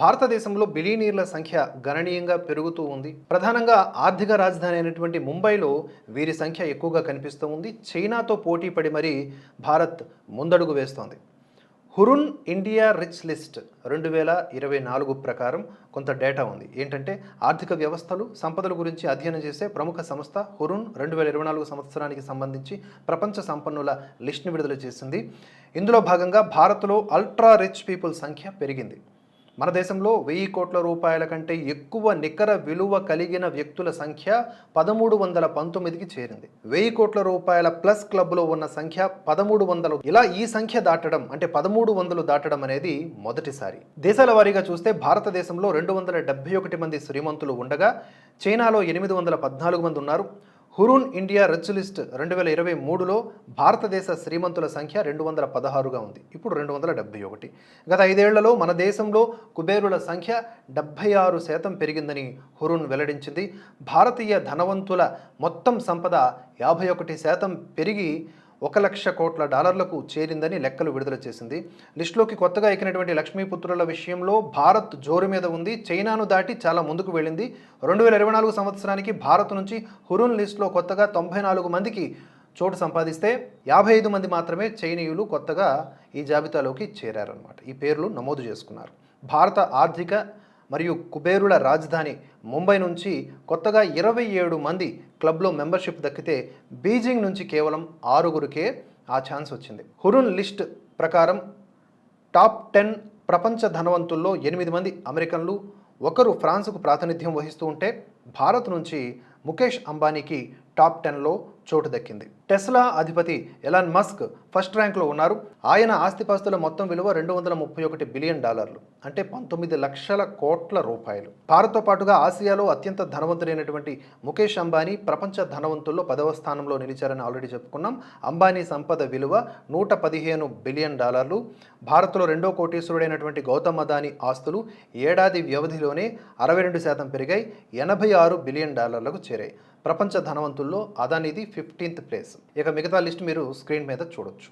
భారతదేశంలో బిలీనీర్ల సంఖ్య గణనీయంగా పెరుగుతూ ఉంది. ప్రధానంగా ఆర్థిక రాజధాని అయినటువంటి ముంబైలో వీరి సంఖ్య ఎక్కువగా కనిపిస్తూ ఉంది. చైనాతో పోటీ పడి మరీ భారత్ ముందడుగు వేస్తోంది. హురున్ ఇండియా రిచ్ లిస్ట్ రెండు వేల ఇరవై నాలుగు ప్రకారం కొంత డేటా ఉంది. ఏంటంటే ఆర్థిక వ్యవస్థలు సంపదల గురించి అధ్యయనం చేసే ప్రముఖ సంస్థ హురున్ రెండు వేల ఇరవై నాలుగు సంవత్సరానికి సంబంధించి ప్రపంచ సంపన్నుల లిస్ట్ని విడుదల చేసింది. ఇందులో భాగంగా భారత్లో అల్ట్రా రిచ్ పీపుల్ సంఖ్య పెరిగింది. మన దేశంలో వెయ్యి కోట్ల రూపాయల కంటే ఎక్కువ నికర విలువ కలిగిన వ్యక్తుల సంఖ్య పదమూడు వందల పంతొమ్మిదికి చేరింది. వెయ్యి కోట్ల రూపాయల ప్లస్ క్లబ్లో ఉన్న సంఖ్య పదమూడు వందలు. ఇలా ఈ సంఖ్య దాటడం అంటే పదమూడు వందలు దాటడం అనేది మొదటిసారి. దేశాల వారీగా చూస్తే భారతదేశంలో రెండు వందల డెబ్బై ఒకటి మంది శ్రీమంతులు ఉండగా చైనాలో ఎనిమిది వందల పద్నాలుగు మంది ఉన్నారు. హురూన్ ఇండియా రిచ్ లిస్ట్ రెండు వేల ఇరవై మూడులో భారతదేశ శ్రీమంతుల సంఖ్య రెండు వందల పదహారుగా ఉంది. ఇప్పుడు రెండు వందల డెబ్బై ఒకటి. గత ఐదేళ్ళలో మన దేశంలో కుబేరుల సంఖ్య డెబ్బై ఆరు శాతం పెరిగిందని హురూన్ వెల్లడించింది. భారతీయ ధనవంతుల మొత్తం సంపద యాభై ఒకటి శాతం పెరిగి ఒక లక్ష కోట్ల డాలర్లకు చేరిందని లెక్కలు విడుదల చేసింది. లిస్టులోకి కొత్తగా ఎక్కినటువంటి లక్ష్మీపుత్రుల విషయంలో భారత్ జోరు మీద ఉంది. చైనాను దాటి చాలా ముందుకు వెళ్ళింది. రెండు వేల ఇరవై నాలుగు సంవత్సరానికి భారత్ నుంచి హురున్ లిస్టులో కొత్తగా తొంభై నాలుగు మందికి చోటు సంపాదిస్తే యాభై ఐదు మంది మాత్రమే చైనీయులు కొత్తగా ఈ జాబితాలోకి చేరారనమాట ఈ పేర్లు నమోదు చేసుకున్నారు. భారత ఆర్థిక మరియు కుబేరుల రాజధాని ముంబై నుంచి కొత్తగా ఇరవై ఏడు మంది క్లబ్లో మెంబర్షిప్ దక్కితే బీజింగ్ నుంచి కేవలం ఆరుగురికే ఆ ఛాన్స్ వచ్చింది. హురున్ లిస్ట్ ప్రకారం టాప్ టెన్ ప్రపంచ ధనవంతుల్లో ఎనిమిది మంది అమెరికన్లు ఒకరు ఫ్రాన్స్కు ప్రాతినిధ్యం వహిస్తూ ఉంటే భారత్ నుంచి ముఖేష్ అంబానీకి టాప్ టెన్లో చోటు దక్కింది. టెస్లా అధిపతి ఎలాన్ మస్క్ ఫస్ట్ ర్యాంక్లో ఉన్నారు. ఆయన ఆస్తిపాస్తుల మొత్తం విలువ రెండు వందల ముప్పై ఒకటి బిలియన్ డాలర్లు అంటే పంతొమ్మిది లక్షల కోట్ల రూపాయలు. భారత్తో పాటుగా ఆసియాలో అత్యంత ధనవంతుడైనటువంటి ముఖేష్ అంబానీ ప్రపంచ ధనవంతుల్లో పదవ స్థానంలో నిలిచారని ఆల్రెడీ చెప్పుకున్నాం. అంబానీ సంపద విలువ నూట పదిహేను బిలియన్ డాలర్లు. భారత్లో రెండో కోటీశ్వరుడైనటువంటి గౌతమ్ అదానీ ఆస్తులు ఏడాది వ్యవధిలోనే అరవై రెండు శాతం పెరిగాయి ఎనభై ఆరు బిలియన్ డాలర్లకు చేరాయి. ప్రపంచ ధనవంతుల్లో అదానీది ఫిఫ్టీన్త్ ప్లేస్. ఇక మిగతా లిస్ట్ మీరు స్క్రీన్ మీద చూడొచ్చు.